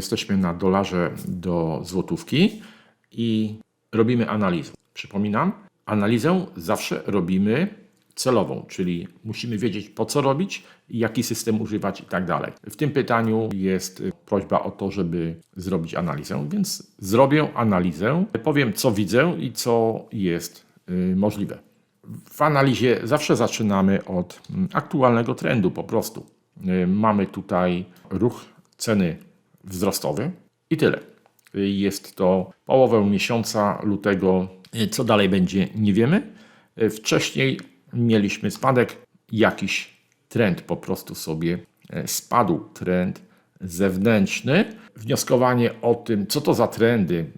jesteśmy na dolarze do złotówki i robimy analizę. Przypominam, analizę zawsze robimy celową, czyli musimy wiedzieć po co robić, jaki system używać i tak dalej. W tym pytaniu jest prośba o to, żeby zrobić analizę, więc zrobię analizę, powiem co widzę i co jest y, możliwe. W analizie zawsze zaczynamy od mm, aktualnego trendu po prostu. Y, Mamy tutaj ruch ceny wzrostowy i tyle. Jest to połowę miesiąca lutego. Co dalej będzie, nie wiemy. Wcześniej mieliśmy spadek, jakiś trend po prostu sobie y, spadł, trend zewnętrzny. Wnioskowanie o tym, co to za trendy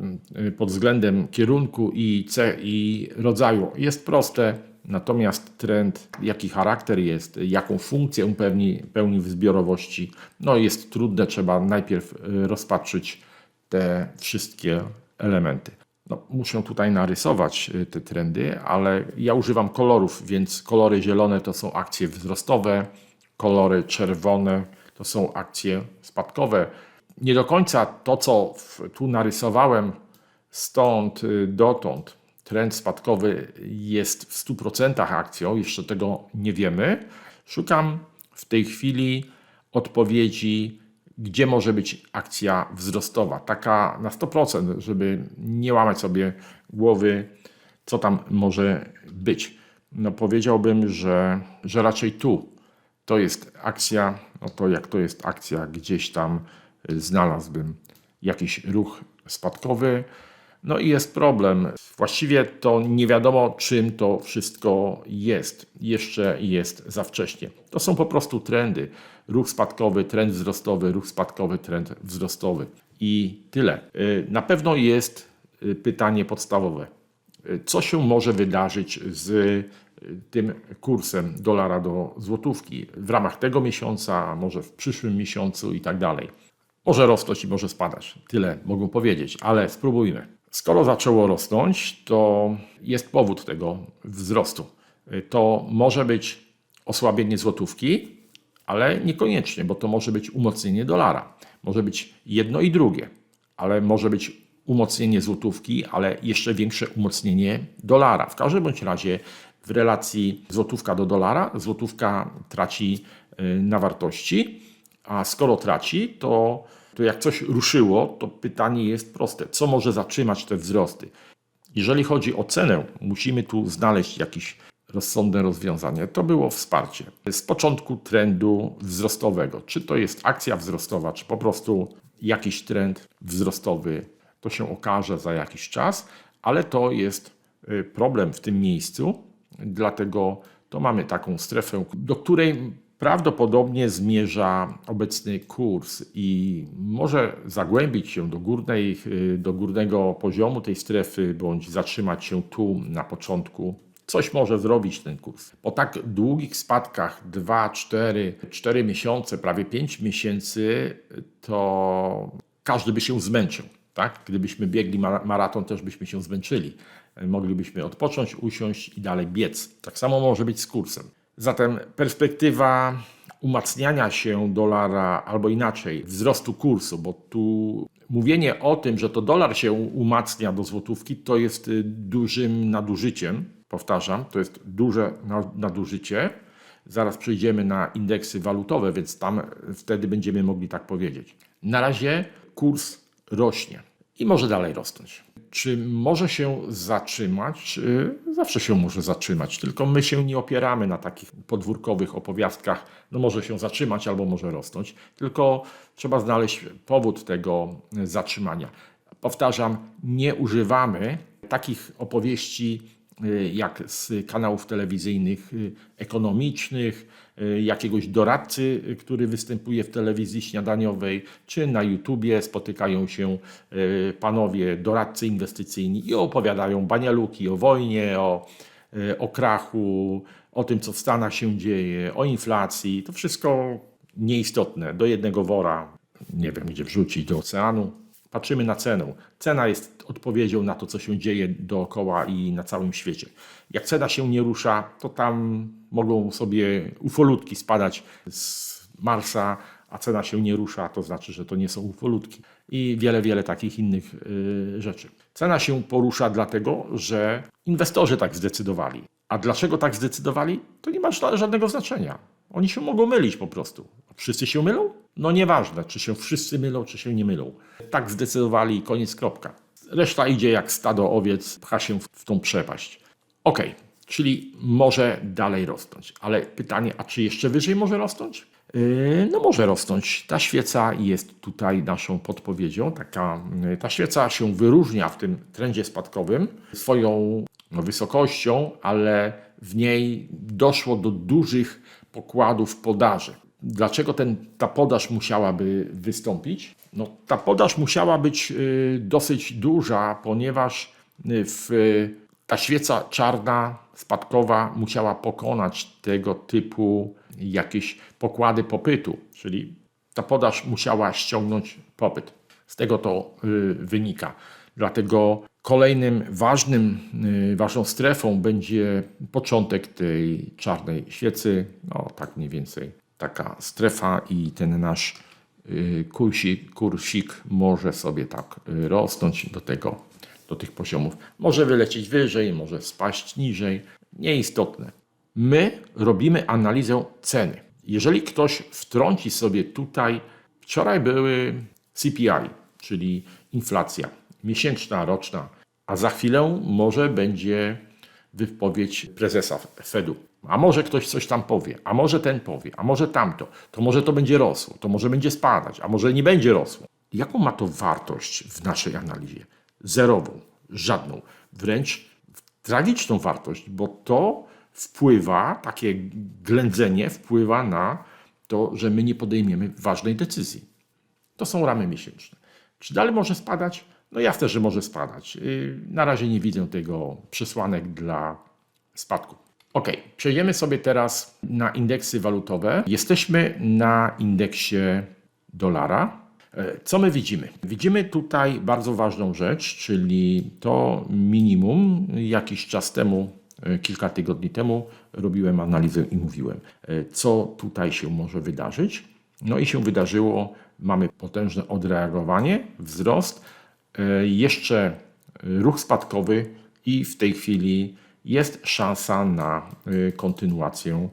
y, pod względem kierunku i, i rodzaju jest proste. Natomiast trend, jaki charakter jest, jaką funkcję pełni, pełni w zbiorowości, no jest trudne. Trzeba najpierw y, rozpatrzyć te wszystkie elementy. No, muszę tutaj narysować y, te trendy, ale ja używam kolorów, więc kolory zielone to są akcje wzrostowe, kolory czerwone to są akcje spadkowe. Nie do końca to, co tu narysowałem stąd y, dotąd, trend spadkowy jest w 100% akcją, jeszcze tego nie wiemy. Szukam w tej chwili odpowiedzi, gdzie może być akcja wzrostowa, taka na 100%, żeby nie łamać sobie głowy, co tam może być. No powiedziałbym, że, że raczej tu to jest akcja, no to jak to jest akcja, gdzieś tam znalazłbym jakiś ruch spadkowy. No i jest problem. Właściwie to nie wiadomo, czym to wszystko jest. Jeszcze jest za wcześnie. To są po prostu trendy. Ruch spadkowy, trend wzrostowy, ruch spadkowy, trend wzrostowy. I tyle. Y, Na pewno jest y, pytanie podstawowe. Y, Co się może wydarzyć z tym kursem dolara do złotówki w ramach tego miesiąca, może w przyszłym miesiącu i tak dalej. Może rosnąć i może spadać. Tyle mogę powiedzieć, ale spróbujmy. Skoro zaczęło rosnąć, to jest powód tego wzrostu. To może być osłabienie złotówki, ale niekoniecznie, bo to może być umocnienie dolara. Może być jedno i drugie, ale może być umocnienie złotówki, ale jeszcze większe umocnienie dolara. W każdym bądź razie w relacji złotówka do dolara, złotówka traci y, na wartości, a skoro traci, to, to jak coś ruszyło, to pytanie jest proste: co może zatrzymać te wzrosty? Jeżeli chodzi o cenę, musimy tu znaleźć jakieś rozsądne rozwiązanie. To było wsparcie z początku trendu wzrostowego. Czy to jest akcja wzrostowa, czy po prostu jakiś trend wzrostowy, to się okaże za jakiś czas, ale to jest y, problem w tym miejscu, dlatego to mamy taką strefę, do której prawdopodobnie zmierza obecny kurs i może zagłębić się do, górnej, y, do górnego poziomu tej strefy, bądź zatrzymać się tu na początku. Coś może zrobić ten kurs. Po tak długich spadkach 2, 4, 4 miesiące, prawie 5 miesięcy, to każdy by się zmęczył. Tak? Gdybyśmy biegli mara- maraton, też byśmy się zmęczyli. Moglibyśmy odpocząć, usiąść i dalej biec. Tak samo może być z kursem. Zatem perspektywa umacniania się dolara, albo inaczej, wzrostu kursu, bo tu mówienie o tym, że to dolar się umacnia do złotówki, to jest y, dużym nadużyciem. Powtarzam, to jest duże na- nadużycie. Zaraz przejdziemy na indeksy walutowe, więc tam wtedy będziemy mogli tak powiedzieć. Na razie kurs rośnie i może dalej rosnąć. Czy może się zatrzymać? Y, Zawsze się może zatrzymać, tylko my się nie opieramy na takich podwórkowych opowiastkach, no może się zatrzymać albo może rosnąć, tylko trzeba znaleźć powód tego y, zatrzymania. Powtarzam, nie używamy takich opowieści jak z kanałów telewizyjnych y, ekonomicznych, y, jakiegoś doradcy, y, który występuje w telewizji śniadaniowej, czy na YouTubie spotykają się y, panowie doradcy inwestycyjni i opowiadają banialuki o wojnie, o, y, o krachu, o tym, co w Stanach się dzieje, o inflacji. To wszystko nieistotne. Do jednego wora, nie wiem gdzie wrzucić, do oceanu. Patrzymy na cenę. Cena jest odpowiedzią na to, co się dzieje dookoła i na całym świecie. Jak cena się nie rusza, to tam mogą sobie ufolutki spadać z Marsa a cena się nie rusza, to znaczy, że to nie są ufolutki. I wiele, wiele takich innych y, rzeczy. Cena się porusza dlatego, że inwestorzy tak zdecydowali. A dlaczego tak zdecydowali? To nie ma ża- żadnego znaczenia. Oni się mogą mylić po prostu. Wszyscy się mylą? No nieważne, czy się wszyscy mylą, czy się nie mylą. Tak zdecydowali koniec, kropka. Reszta idzie jak stado owiec, pcha się w, tą przepaść. Okej, czyli może dalej rosnąć. Ale pytanie, a czy jeszcze wyżej może rosnąć? Yy, No może rosnąć. Ta świeca jest tutaj naszą podpowiedzią. Taka, yy, ta świeca się wyróżnia w tym trendzie spadkowym swoją no, wysokością, ale w niej doszło do dużych pokładów podaży. Dlaczego ten, ta podaż musiałaby wystąpić? No, ta podaż musiała być y, dosyć duża, ponieważ y, w, ta świeca czarna, spadkowa musiała pokonać tego typu jakieś pokłady popytu, czyli ta podaż musiała ściągnąć popyt. Z tego to y, wynika. Dlatego kolejnym ważnym, ważną strefą będzie początek tej czarnej świecy. No tak mniej więcej taka strefa i ten nasz y, kursik, kursik może sobie tak y, rosnąć do tego, do tych poziomów. Może wylecieć wyżej, może spaść niżej. Nieistotne. My robimy analizę ceny. Jeżeli ktoś wtrąci sobie tutaj, wczoraj były CPI, czyli inflacja miesięczna, roczna, a za chwilę może będzie wypowiedź prezesa Fedu. A może ktoś coś tam powie, a może ten powie, a może tamto, to może to będzie rosło, to może będzie spadać, a może nie będzie rosło. Jaką ma to wartość w naszej analizie? Zerową, żadną, wręcz tragiczną wartość, bo to wpływa, takie ględzenie wpływa na to, że my nie podejmiemy ważnej decyzji. To są ramy miesięczne. Czy dalej może spadać? No jasne, że może spadać. Yy, Na razie nie widzę tego przesłanek dla spadku. Ok, przejdziemy sobie teraz na indeksy walutowe. Jesteśmy na indeksie dolara. E, Co my widzimy? Widzimy tutaj bardzo ważną rzecz, czyli to minimum jakiś czas temu, e, kilka tygodni temu robiłem analizę i mówiłem, e, co tutaj się może wydarzyć. No i się wydarzyło, mamy potężne odreagowanie, wzrost, jeszcze ruch spadkowy i w tej chwili jest szansa na e, kontynuację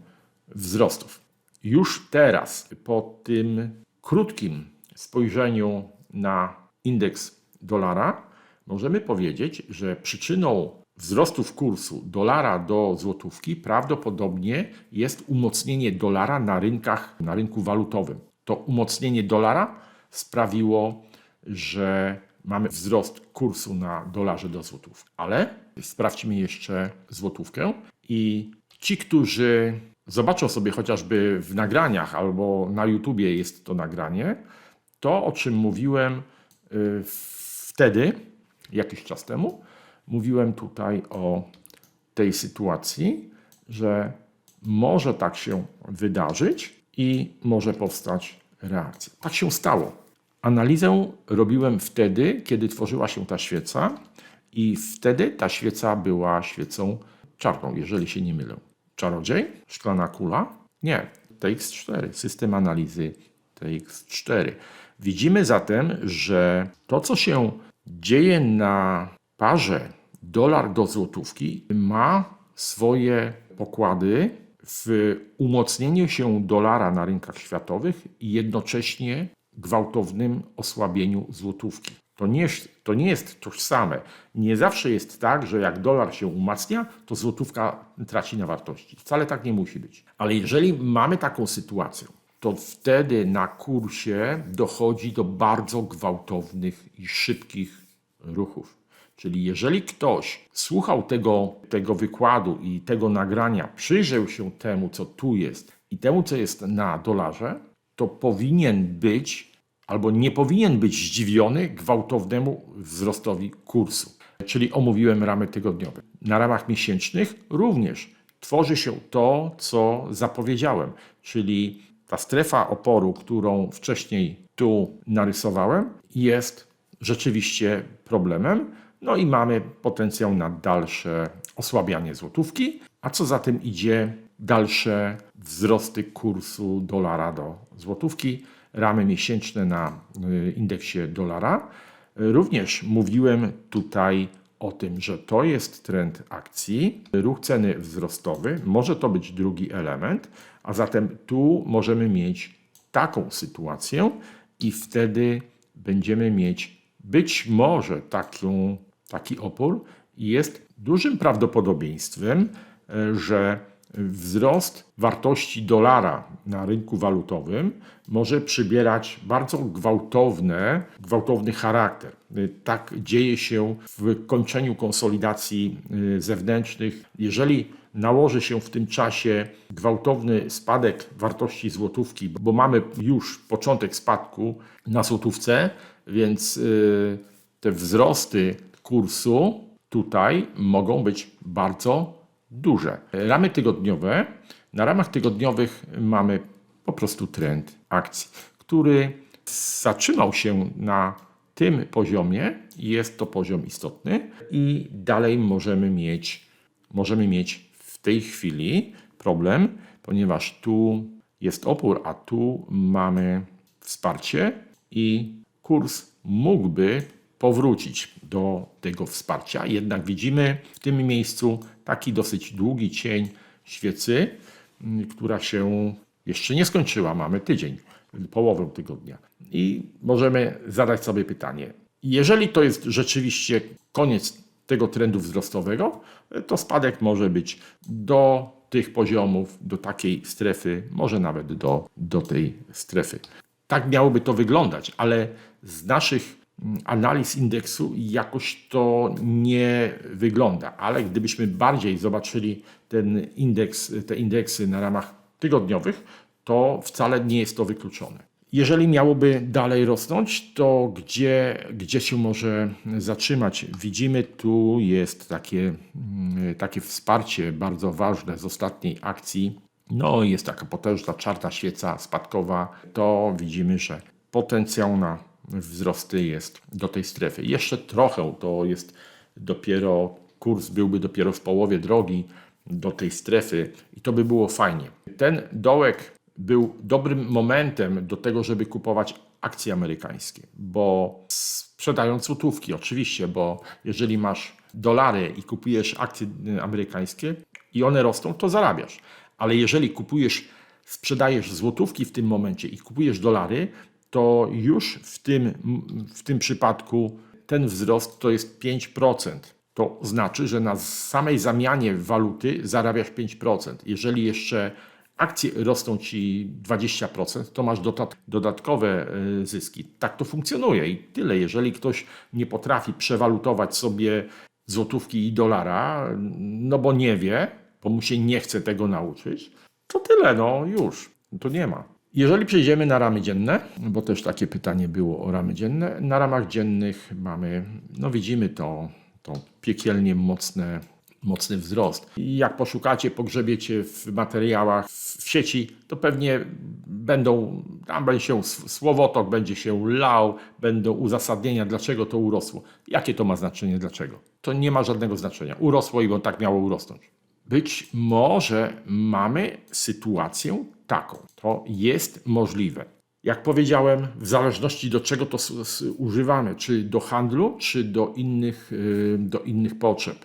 wzrostów. Już teraz, po tym krótkim spojrzeniu na indeks dolara, możemy powiedzieć, że przyczyną wzrostów kursu dolara do złotówki prawdopodobnie jest umocnienie dolara na rynkach, na rynku walutowym. To umocnienie dolara sprawiło, że mamy wzrost kursu na dolarze do złotówki. Ale sprawdźmy jeszcze złotówkę i ci, którzy zobaczą sobie chociażby w nagraniach albo na YouTubie jest to nagranie, to o czym mówiłem y, wtedy, jakiś czas temu, mówiłem tutaj o tej sytuacji, że może tak się wydarzyć i może powstać reakcja. Tak się stało. Analizę robiłem wtedy, kiedy tworzyła się ta świeca, i wtedy ta świeca była świecą czarną, jeżeli się nie mylę. Czarodziej? Szklana kula? Nie. TX4, system analizy TX4. Widzimy zatem, że to, co się dzieje na parze dolar do złotówki, ma swoje pokłady w umocnieniu się dolara na rynkach światowych i jednocześnie gwałtownym osłabieniu złotówki. To nie, to nie jest tożsame. Nie zawsze jest tak, że jak dolar się umacnia, to złotówka traci na wartości. Wcale tak nie musi być. Ale jeżeli mamy taką sytuację, to wtedy na kursie dochodzi do bardzo gwałtownych i szybkich ruchów. Czyli jeżeli ktoś słuchał tego, tego wykładu i tego nagrania, przyjrzał się temu, co tu jest i temu, co jest na dolarze, to powinien być albo nie powinien być zdziwiony gwałtownemu wzrostowi kursu. Czyli omówiłem ramy tygodniowe. Na ramach miesięcznych również tworzy się to, co zapowiedziałem, czyli ta strefa oporu, którą wcześniej tu narysowałem, jest rzeczywiście problemem. No i mamy potencjał na dalsze osłabianie złotówki, a co za tym idzie, dalsze wzrosty kursu dolara do złotówki. ramy miesięczne na y, indeksie dolara. Również mówiłem tutaj o tym, że to jest trend akcji, ruch ceny wzrostowy, może to być drugi element, a zatem tu możemy mieć taką sytuację i wtedy będziemy mieć być może taki opór jest dużym prawdopodobieństwem, e, że wzrost wartości dolara na rynku walutowym może przybierać bardzo gwałtowne, gwałtowny charakter. Tak dzieje się w kończeniu konsolidacji y, zewnętrznych. Jeżeli nałoży się w tym czasie gwałtowny spadek wartości złotówki, bo mamy już początek spadku na złotówce, więc y, te wzrosty kursu tutaj mogą być bardzo duże. Ramy tygodniowe. Na ramach tygodniowych mamy po prostu trend akcji, który zatrzymał się na tym poziomie. Jest to poziom istotny i dalej możemy mieć, możemy mieć w tej chwili problem, ponieważ tu jest opór, a tu mamy wsparcie i kurs mógłby powrócić do tego wsparcia. Jednak widzimy w tym miejscu taki dosyć długi cień świecy, mm, która się jeszcze nie skończyła. Mamy tydzień, połowę tygodnia. I możemy zadać sobie pytanie: jeżeli to jest rzeczywiście koniec tego trendu wzrostowego, to spadek może być do tych poziomów, do takiej strefy, może nawet do, do tej strefy. Tak miałoby to wyglądać, ale z naszych analiz indeksu jakoś to nie wygląda. Ale gdybyśmy bardziej zobaczyli ten indeks, te indeksy na ramach tygodniowych, to wcale nie jest to wykluczone. Jeżeli miałoby dalej rosnąć, to gdzie, gdzie się może zatrzymać? Widzimy, tu jest takie, mm, takie wsparcie bardzo ważne z ostatniej akcji. No, jest taka potężna czarna świeca spadkowa. To widzimy, że potencjał na wzrosty jest do tej strefy. Jeszcze trochę, to jest dopiero, kurs byłby dopiero w połowie drogi do tej strefy i to by było fajnie. Ten dołek był dobrym momentem do tego, żeby kupować akcje amerykańskie, bo sprzedając złotówki oczywiście, bo jeżeli masz dolary i kupujesz akcje amerykańskie i one rosną, to zarabiasz. Ale jeżeli kupujesz, sprzedajesz złotówki w tym momencie i kupujesz dolary, to już w tym, w tym przypadku ten wzrost to jest 5%. To znaczy, że na samej zamianie waluty zarabiasz 5%. Jeżeli jeszcze akcje rosną ci 20%, to masz dodat dodatkowe y, zyski. Tak to funkcjonuje i tyle. Jeżeli ktoś nie potrafi przewalutować sobie złotówki i dolara, no bo nie wie, bo mu się nie chce tego nauczyć, to tyle, no już, to nie ma. Jeżeli przejdziemy na ramy dzienne, bo też takie pytanie było o ramy dzienne, na ramach dziennych mamy, no widzimy to, to piekielnie mocne mocny wzrost. I jak poszukacie, pogrzebiecie w materiałach w sieci, to pewnie będą, tam będzie się słowotok, będzie się lał, będą uzasadnienia, dlaczego to urosło. Jakie to ma znaczenie, dlaczego? To nie ma żadnego znaczenia. Urosło i bo tak miało urosnąć. Być może mamy sytuację taką. To jest możliwe. Jak powiedziałem, w zależności do czego to używamy, czy do handlu, czy do innych, y, do innych potrzeb.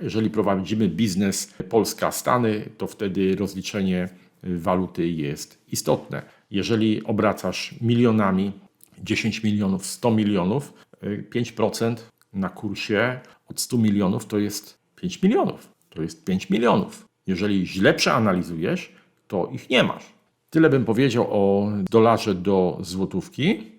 Jeżeli prowadzimy biznes Polska-Stany, to wtedy rozliczenie waluty jest istotne. Jeżeli obracasz milionami, 10 milionów, 100 milionów, 5% na kursie od 100 milionów to jest 5 milionów. To jest 5 milionów. Jeżeli źle przeanalizujesz, to ich nie masz. Tyle bym powiedział o dolarze do złotówki.